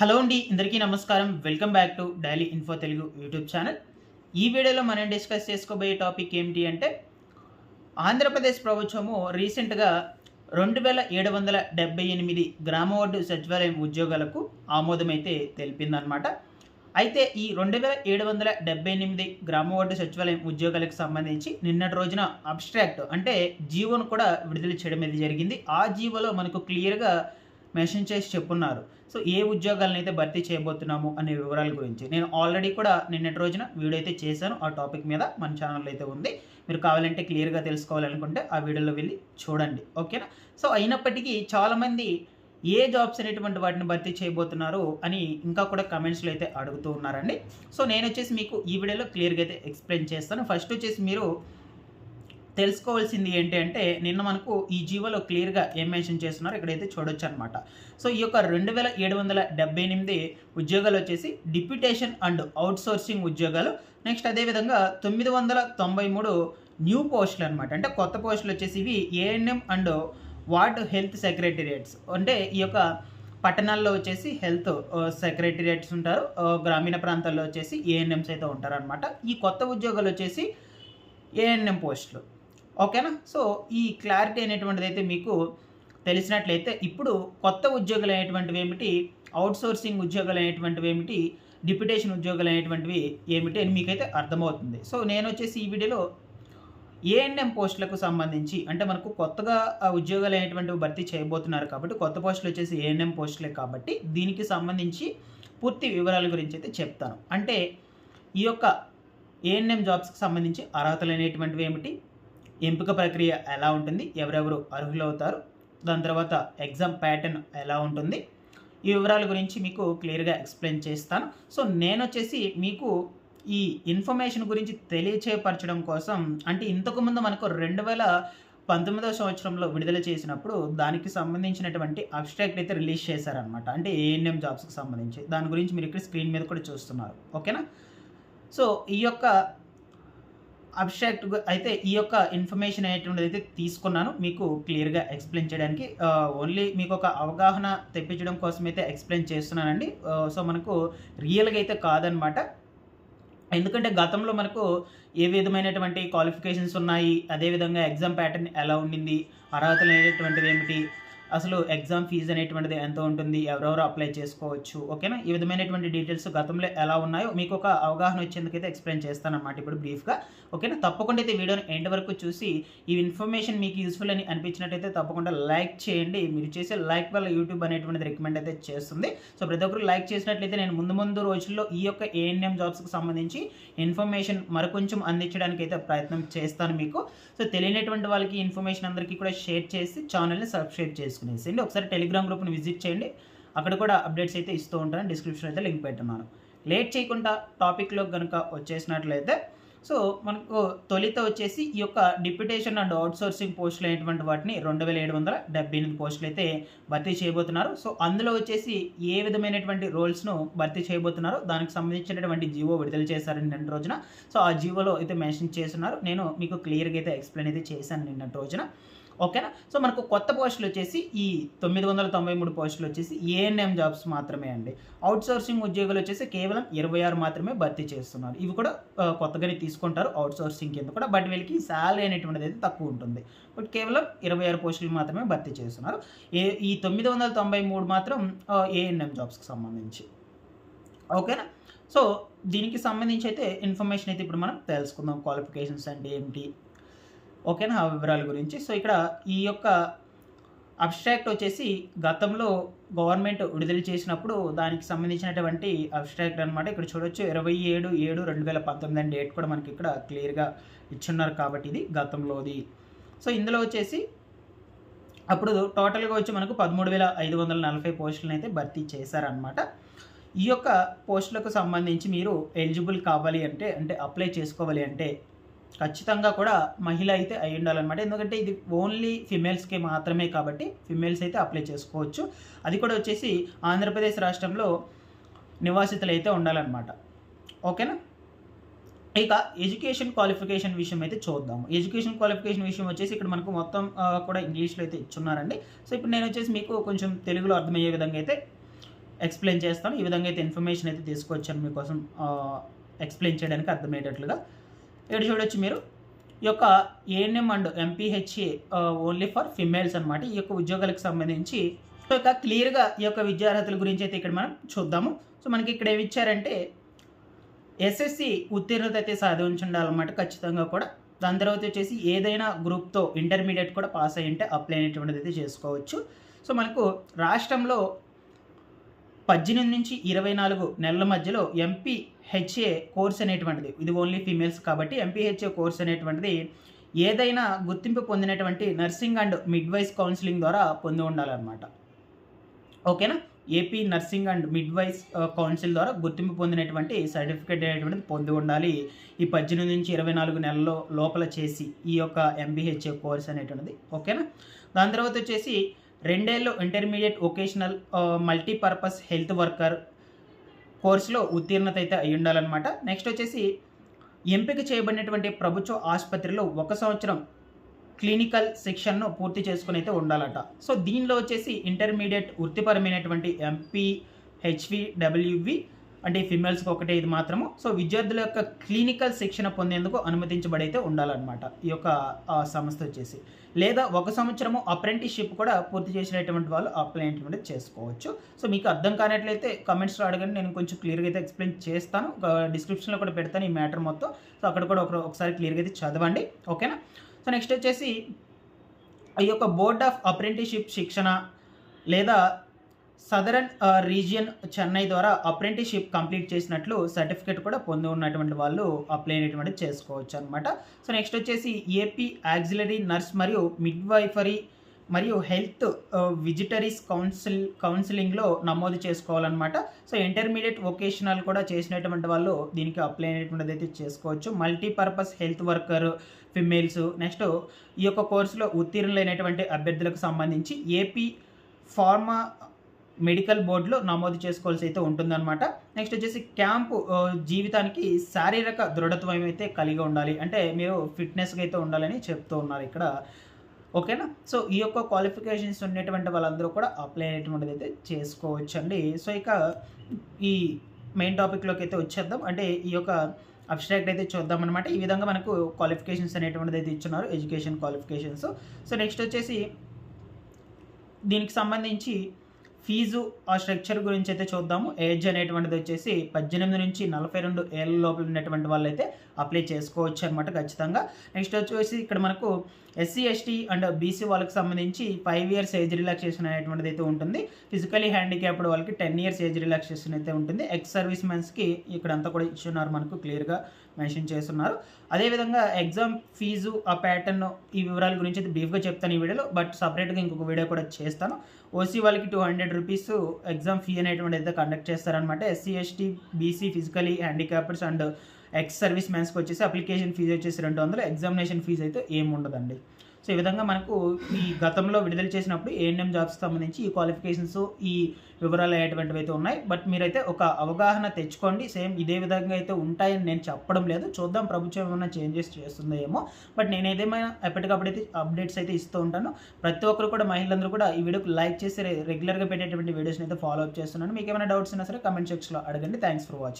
Hello అండి అందరికీ నమస్కారం. Welcome back to daily info Telugu YouTube channel. ఈ వీడియోలో మనం డిస్కస్ చేసుకోబోయే టాపిక్ ఏమిటి అంటే ఆంధ్రప్రదేశ్ ప్రభుత్వము రీసెంట్గా రెండు వేల ఏడు వందల డెబ్బై ఎనిమిది గ్రామ వార్డు సచివాలయం ఉద్యోగాలకు ఆమోదమైతే తెలిపిందనమాట అయితే ఈ రెండు వేల ఏడు వందల డెబ్బై ఎనిమిది గ్రామ వార్డు సచివాలయం ఉద్యోగాలకు సంబంధించి నిన్నటి రోజున అబ్స్ట్రాక్ట్ అంటే జీవోను కూడా విడుదల చేయడం అనేది జరిగింది. ఆ జీవోలో మనకు క్లియర్గా మెన్షన్ చేసి చెప్పున్నారు. సో ఏ ఉద్యోగాలను అయితే భర్తీ చేయబోతున్నాము అనే వివరాల గురించి నేను ఆల్రెడీ కూడా నిన్నటి రోజున వీడియో అయితే చేశాను. ఆ టాపిక్ మీద మన ఛానల్లో అయితే ఉంది. మీరు కావాలంటే క్లియర్గా తెలుసుకోవాలనుకుంటే ఆ వీడియోలో వెళ్ళి చూడండి. ఓకేనా? సో అయినప్పటికీ చాలామంది ఏ జాబ్స్ అనేటువంటి వాటిని భర్తీ చేయబోతున్నారు అని ఇంకా కూడా కమెంట్స్లో అయితే అడుగుతూ ఉన్నారండి. సో నేను వచ్చేసి మీకు ఈ వీడియోలో క్లియర్గా అయితే ఎక్స్ప్లెయిన్ చేస్తాను. ఫస్ట్ వచ్చేసి మీరు తెలుసుకోవాల్సింది ఏంటి అంటే నిన్న మనకు ఈ జీవోలో క్లియర్గా ఏం మెన్షన్ చేస్తున్నారు ఇక్కడైతే చూడొచ్చు అనమాట సో ఈ యొక్క రెండు వేల ఏడు వందల డెబ్బై ఎనిమిది ఉద్యోగాలు వచ్చేసి డిప్యూటేషన్ అండ్ అవుట్సోర్సింగ్ ఉద్యోగాలు. నెక్స్ట్ అదేవిధంగా తొమ్మిది వందల తొంభై మూడు న్యూ పోస్టులు అనమాట అంటే కొత్త పోస్టులు వచ్చేసి ఇవి ANM and ward health secretariats. అంటే ఈ యొక్క పట్టణాల్లో వచ్చేసి హెల్త్ సెక్రటేరియట్స్ ఉంటారు. గ్రామీణ ప్రాంతాల్లో వచ్చేసి ఏఎన్ఎంస్ అయితే ఉంటారనమాట ఈ కొత్త ఉద్యోగాలు వచ్చేసి ఏఎన్ఎం పోస్టులు. ఓకేనా? సో ఈ క్లారిటీ అనేటువంటిది అయితే మీకు తెలిసినట్లయితే ఇప్పుడు కొత్త ఉద్యోగాలు అనేటువంటివి ఏమిటి? అవుట్ సోర్సింగ్ ఉద్యోగాలు అనేటువంటివి ఏమిటి? డిప్యుటేషన్ ఉద్యోగాలు అనేటువంటివి ఏమిటి అని మీకైతే అర్థమవుతుంది. సో నేను వచ్చేసి ఈ వీడియోలో ఏఎన్ఎం పోస్టులకు సంబంధించి అంటే మనకు కొత్తగా ఉద్యోగాలు అనేటువంటివి భర్తీ చేయబోతున్నారు కాబట్టి కొత్త పోస్టులు వచ్చేసి ఏఎన్ఎం పోస్టులే కాబట్టి దీనికి సంబంధించి పూర్తి వివరాల గురించి అయితే చెప్తాను. అంటే ఈ యొక్క ఏఎన్ఎం జాబ్స్కి సంబంధించి అర్హతలు అనేటువంటివి ఏమిటి? ఎంపిక ప్రక్రియ ఎలా ఉంటుంది ఎవరెవరు అర్హులు అవుతారు దాని తర్వాత ఎగ్జామ్ ప్యాటర్న్ ఎలా ఉంటుంది ఈ వివరాల గురించి మీకు క్లియర్గా ఎక్స్ప్లెయిన్ చేస్తాను. సో నేను వచ్చేసి మీకు ఈ ఇన్ఫర్మేషన్ గురించి తెలియచేపరచడం కోసం అంటే ఇంతకుముందు మనకు రెండు వేల పంతొమ్మిదవ సంవత్సరంలో విడుదల చేసినప్పుడు దానికి సంబంధించినటువంటి అబ్స్ట్రాక్ట్ అయితే రిలీజ్ చేశారనమాట అంటే ఏఎన్ఎం జాబ్స్కి సంబంధించి. దాని గురించి మీరు ఇక్కడ స్క్రీన్ మీద కూడా చూస్తున్నారు. ఓకేనా? సో ఈ యొక్క అబ్స్ట్రాక్ట్ అయితే ఈ యొక్క ఇన్ఫర్మేషన్ అనేటువంటిది అయితే తీసుకున్నాను. మీకు క్లియర్గా ఎక్స్ప్లెయిన్ చేయడానికి. ఓన్లీ మీకు ఒక అవగాహన తెప్పించడం కోసం అయితే ఎక్స్ప్లెయిన్ చేస్తున్నానండి. సో మనకు రియల్గా అయితే కాదనమాట. ఎందుకంటే గతంలో మనకు ఏ విధమైనటువంటి క్వాలిఫికేషన్స్ ఉన్నాయి అదేవిధంగా ఎగ్జామ్ ప్యాటర్న్ ఎలా ఉండింది అర్హతలు అనేటువంటివి ఏమిటి అసలు ఎగ్జామ్ ఫీజు అనేటువంటిది ఎంత ఉంటుంది ఎవరెవరు అప్లై చేసుకోవచ్చు ఓకేనా? ఈ విధమైనటువంటి డీటెయిల్స్ గతంలో ఎలా ఉన్నాయో మీకు ఒక అవగాహన వచ్చేందుకైతే ఎక్స్ప్లెయిన్ చేస్తానమాట ఇప్పుడు బ్రీఫ్గా ఓకేనా? తప్పకుండా అయితే వీడియోని ఎండ్ వరకు చూసి ఈ ఇన్ఫర్మేషన్ మీకు యూస్ఫుల్ అని అనిపించినట్టయితే తప్పకుండా లైక్ చేయండి. మీరు చేసే లైక్ వల్ల యూట్యూబ్ అనేటువంటిది రికమెండ్ అయితే చేస్తుంది. సో ప్రతి ఒక్కరు లైక్ చేసినట్లయితే నేను ముందు ముందు రోజుల్లో ఈ యొక్క ఏఎన్ఎం జాబ్స్కి సంబంధించి ఇన్ఫర్మేషన్ మరికొంచెం అందించడానికి అయితే ప్రయత్నం చేస్తాను మీకు. సో తెలియనటువంటి వాళ్ళకి ఇన్ఫర్మేషన్ అందరికీ కూడా షేర్ చేసి ఛానల్ని సబ్స్క్రైబ్ చేసుకునేసేయండి ఒకసారి టెలిగ్రామ్ గ్రూప్ని విజిట్ చేయండి. అక్కడ కూడా అప్డేట్స్ అయితే ఇస్తూ ఉంటాను. డిస్క్రిప్షన్ అయితే లింక్ పెట్టున్నాను. లేట్ చేయకుండా టాపిక్లో కనుక వచ్చేసినట్లయితే సో మనకు తొలిత వచ్చేసి ఈ యొక్క డిప్యుటేషన్ అండ్ అవుట్సోర్సింగ్ పోస్టులు అయినటువంటి వాటిని రెండు వేల ఏడు వందల డెబ్బై ఎనిమిది పోస్టులు అయితే భర్తీ చేయబోతున్నారు. సో అందులో వచ్చేసి ఏ విధమైనటువంటి రోల్స్ను భర్తీ చేయబోతున్నారో? దానికి సంబంధించినటువంటి జీవో విడుదల చేశారని నిన్న రోజున. సో ఆ జీవోలో అయితే మెన్షన్ చేస్తున్నారు. నేను మీకు క్లియర్గా అయితే ఎక్స్ప్లెయిన్ అయితే చేశాను నిన్నటి రోజున. ఓకేనా? సో మనకు కొత్త పోస్టులు వచ్చేసి ఈ తొమ్మిది వందల తొంభై మూడు పోస్టులు వచ్చేసి ఏఎన్ఎం జాబ్స్ మాత్రమే అండి. అవుట్ సోర్సింగ్ ఉద్యోగులు వచ్చేసి కేవలం ఇరవై ఆరు మాత్రమే భర్తీ చేస్తున్నారు. ఇవి కూడా కొత్తగానే తీసుకుంటారు అవుట్ సోర్సింగ్ కింద కూడా బట్ వీళ్ళకి శాలరీ అనేటువంటిది అయితే తక్కువ ఉంటుంది. బట్ కేవలం ఇరవై ఆరు పోస్టులు మాత్రమే భర్తీ చేస్తున్నారు. ఏ ఈ తొమ్మిది వందల తొంభై మూడు మాత్రం ఏఎన్ఎం జాబ్స్కి సంబంధించి. ఓకేనా? సో దీనికి సంబంధించి అయితే ఇన్ఫర్మేషన్ అయితే ఇప్పుడు మనం తెలుసుకుందాం. క్వాలిఫికేషన్స్ అంటే ఏమిటి ఓకేనా ఆ వివరాల గురించి. సో ఇక్కడ ఈ యొక్క అబ్స్ట్రాక్ట్ వచ్చేసి గతంలో గవర్నమెంట్ విడుదల చేసినప్పుడు దానికి సంబంధించినటువంటి అబ్స్ట్రాక్ట్ అనమాట ఇక్కడ చూడొచ్చు ఇరవై ఏడు ఏడు రెండు వేల పంతొమ్మిది అని డేట్ కూడా మనకి ఇక్కడ క్లియర్గా ఇచ్చున్నారు కాబట్టి ఇది గతంలోది. సో ఇందులో వచ్చేసి అప్పుడు టోటల్గా వచ్చి మనకు పదమూడు వేల ఐదు వందల నలభై పోస్టులను అయితే భర్తీ చేశారనమాట ఈ యొక్క పోస్టులకు సంబంధించి మీరు ఎలిజిబుల్ కావాలి అంటే అంటే అప్లై చేసుకోవాలి అంటే ఖచ్చితంగా కూడా మహిళ అయితే అయి ఉండాలన్నమాట. ఎందుకంటే ఇది ఓన్లీ ఫిమేల్స్కి మాత్రమే కాబట్టి ఫిమేల్స్ అయితే అప్లై చేసుకోవచ్చు. అది కూడా వచ్చేసి ఆంధ్రప్రదేశ్ రాష్ట్రంలో నివాసితులు అయితే ఉండాలన్నమాట. ఓకేనా? ఇక ఎడ్యుకేషన్ క్వాలిఫికేషన్ విషయం అయితే చూద్దాము. ఎడ్యుకేషన్ క్వాలిఫికేషన్ విషయం వచ్చేసి ఇక్కడ మనకు మొత్తం కూడా ఇంగ్లీష్లో అయితే ఇచ్చున్నారండి. సో ఇప్పుడు నేను వచ్చేసి మీకు కొంచెం తెలుగులో అర్థమయ్యే విధంగా అయితే ఎక్స్ప్లెయిన్ చేస్తాను. ఈ విధంగా అయితే ఇన్ఫర్మేషన్ అయితే తీసుకొచ్చాను మీకోసం ఎక్స్ప్లెయిన్ చేయడానికి అర్థమయ్యేటట్లుగా. ఇక్కడ చూడొచ్చు మీరు? ఈ యొక్క ANM and MPHA only for females అనమాట ఈ యొక్క ఉద్యోగాలకు సంబంధించి సో ఇక క్లియర్గా ఈ యొక్క విద్యార్హతల గురించి అయితే ఇక్కడ మనం చూద్దాము. సో మనకి ఇక్కడ ఏమి ఇచ్చారంటే ఎస్ఎస్సి ఉత్తీర్ణత అయితే సాధించి ఉండాలన్నమాట ఖచ్చితంగా కూడా. దాని తర్వాత వచ్చేసి ఏదైనా గ్రూప్తో ఇంటర్మీడియట్ కూడా పాస్ అయ్యి ఉంటే అప్లై అనేటువంటిది అయితే చేసుకోవచ్చు. సో మనకు రాష్ట్రంలో పద్దెనిమిది నుంచి ఇరవై నాలుగు నెలల మధ్యలో M P H A course అనేటువంటిది. ఇది ఓన్లీ ఫీమేల్స్ కాబట్టి M P H A course అనేటువంటిది ఏదైనా గుర్తింపు పొందినటువంటి నర్సింగ్ అండ్ మిడ్వైస్ కౌన్సిలింగ్ ద్వారా పొంది ఉండాలన్నమాట. ఓకేనా? AP nursing and midwives council ద్వారా గుర్తింపు పొందినటువంటి సర్టిఫికేట్ అనేటువంటిది పొంది ఉండాలి. ఈ పద్దెనిమిది నుంచి ఇరవై నాలుగు నెలల్లో లోపల చేసి ఈ యొక్క ఎంబీహెచ్ఏ కోర్స్ అనేటువంటిది. ఓకేనా? దాని తర్వాత వచ్చేసి రెండేళ్ళు intermediate vocational multipurpose health worker కోర్సులో ఉత్తీర్ణత అయితే అయి ఉండాలన్నమాట నెక్స్ట్ వచ్చేసి ఎంపిక చేయబడినటువంటి ప్రభుత్వ ఆసుపత్రిలో ఒక సంవత్సరం క్లినికల్ సెక్షన్ను పూర్తి చేసుకుని అయితే ఉండాలట. సో దీనిలో వచ్చేసి ఇంటర్మీడియట్ వృత్తిపరమైనటువంటి ఎంపీ హెచ్వి డబ్ల్యూవి అంటే ఫిమేల్స్కి ఒకటే ఇది మాత్రము. సో విద్యార్థుల యొక్క క్లినికల్ శిక్షణ పొందేందుకు అనుమతించబడి అయితే ఉండాలన్నమాట ఈ యొక్క సంస్థ వచ్చేసి. లేదా ఒక సంవత్సరము అప్రెంటిస్షిప్ కూడా పూర్తి చేసినటువంటి వాళ్ళు అప్లై అనేటువంటిది చేసుకోవచ్చు. సో మీకు అర్థం కానట్లయితే కమెంట్స్లో అడగండి. నేను కొంచెం క్లియర్గా అయితే ఎక్స్ప్లెయిన్ చేస్తాను. డిస్క్రిప్షన్లో కూడా పెడతాను ఈ మ్యాటర్ మొత్తం. సో అక్కడ కూడా ఒక ఒకసారి క్లియర్గా అయితే చదవండి. ఓకేనా సో నెక్స్ట్ వచ్చేసి ఈ యొక్క బోర్డ్ ఆఫ్ అప్రెంటిస్షిప్ శిక్షణ లేదా సదరన్ రీజియన్ చెన్నై ద్వారా అప్రెంటిషిప్ కంప్లీట్ చేసినట్లు సర్టిఫికేట్ కూడా పొంది ఉన్నటువంటి వాళ్ళు అప్లై అనేటువంటి చేసుకోవచ్చు అనమాట సో నెక్స్ట్ వచ్చేసి ఏపీ యాక్సిలరీ నర్స్ మరియు మిడ్వైఫరీ మరియు హెల్త్ విజిటరీస్ కౌన్సిల్ కౌన్సిలింగ్లో నమోదు చేసుకోవాలన్నమాట. సో ఇంటర్మీడియట్ వొకేషనల్ కూడా చేసినటువంటి వాళ్ళు దీనికి అప్లై అనేటువంటిది అయితే చేసుకోవచ్చు. Multipurpose health worker females next ఈ యొక్క కోర్సులో ఉత్తీర్ణులైనటువంటి అభ్యర్థులకు సంబంధించి ఏపీ ఫార్మా మెడికల్ బోర్డులో నమోదు చేసుకోవాల్సి అయితే ఉంటుందన్నమాట. నెక్స్ట్ వచ్చేసి క్యాంపు జీవితానికి శారీరక దృఢత్వం అయితే కలిగి ఉండాలి. అంటే మీరు ఫిట్నెస్గా అయితే ఉండాలని చెప్తూ ఉన్నారు ఇక్కడ. ఓకేనా? సో ఈ యొక్క క్వాలిఫికేషన్స్ ఉండేటువంటి వాళ్ళందరూ కూడా అప్లై అయ్యేటువంటిది అయితే చేసుకోవచ్చు అండి సో ఇక ఈ మెయిన్ టాపిక్లోకి అయితే వచ్చేద్దాం. అంటే ఈ యొక్క అబ్స్ట్రాక్ట్ అయితే చూద్దాం అనమాట ఈ విధంగా మనకు క్వాలిఫికేషన్స్ అనేటువంటిది అయితే ఇచ్చున్నారు ఎడ్యుకేషన్ క్వాలిఫికేషన్స్. సో నెక్స్ట్ వచ్చేసి దీనికి సంబంధించి ఫీజు ఆ స్ట్రక్చర్ గురించి అయితే చూద్దాము. ఏజ్ అనేటువంటిది వచ్చేసి పద్దెనిమిది నుంచి నలభై రెండు ఏళ్ళ లోపల ఉన్నటువంటి వాళ్ళు అయితే అప్లై చేసుకోవచ్చు అనమాట ఖచ్చితంగా. నెక్స్ట్ వచ్చేసి ఇక్కడ మనకు ఎస్సీ ఎస్టీ అండ్ బీసీ వాళ్ళకి సంబంధించి ఫైవ్ ఇయర్స్ ఏజ్ రిలాక్సేషన్ అనేటువంటిది అయితే ఉంటుంది. ఫిజికలీ హ్యాండిక్యాప్డ్ వాళ్ళకి టెన్ ఇయర్స్ ఏజ్ రిలాక్సేషన్ అయితే ఉంటుంది. ఎక్స్ సర్వీస్ మెన్స్కి ఇక్కడ అంతా కూడా ఇచ్చున్నారు మనకు క్లియర్గా మెన్షన్ చేస్తున్నారు. అదేవిధంగా ఎగ్జామ్ ఫీజు ఆ ప్యాటర్న్ ఈ వివరాల గురించి అయితే బ్రీఫ్గా చెప్తాను ఈ వీడియోలో. బట్ సపరేట్గా ఇంకొక వీడియో కూడా చేస్తాను. ఓసీ వాళ్ళకి two hundred rupees exam fee అనేటువంటి అయితే కండక్ట్ చేస్తారనమాట SC ST BC physically handicappeds and ex service మెన్స్కి వచ్చేసి అప్లికేషన్ ఫీజు వచ్చేసి రెండు వందలు. ఎగ్జామినేషన్ ఫీజు అయితే ఏమి ఉండదండి. సో ఈ విధంగా మనకు ఈ గతంలో విడుదల చేసినప్పుడు ఏఎన్ఎం జాబ్స్ సంబంధించి ఈ క్వాలిఫికేషన్స్ ఈ వివరాలు అయ్యేటువంటివి అయితే ఉన్నాయి. బట్ మీరైతే ఒక అవగాహన తెచ్చుకోండి. సేమ్ ఇదే విధంగా అయితే ఉంటాయని నేను చెప్పడం లేదు. చూద్దాం ప్రభుత్వం ఏమైనా చేంజెస్ చేస్తుందో ఏమో. బట్ నేను ఏదేమైనా ఎప్పటికప్పుడు అయితే అప్డేట్స్ అయితే ఇస్తూ ఉంటాను. ప్రతి ఒక్కరు కూడా మహిళలందరూ కూడా ఈ వీడియోకి లైక్ చేసి రెగ్యులర్గా పెట్టేటువంటి వీడియోస్ని అయితే ఫాలో అప్ చేస్తున్నాను. మీకు ఏమైనా డౌట్స్ ఉన్నా సరే కమెంట్ సెక్షన్లో అడగండి. Thanks for watching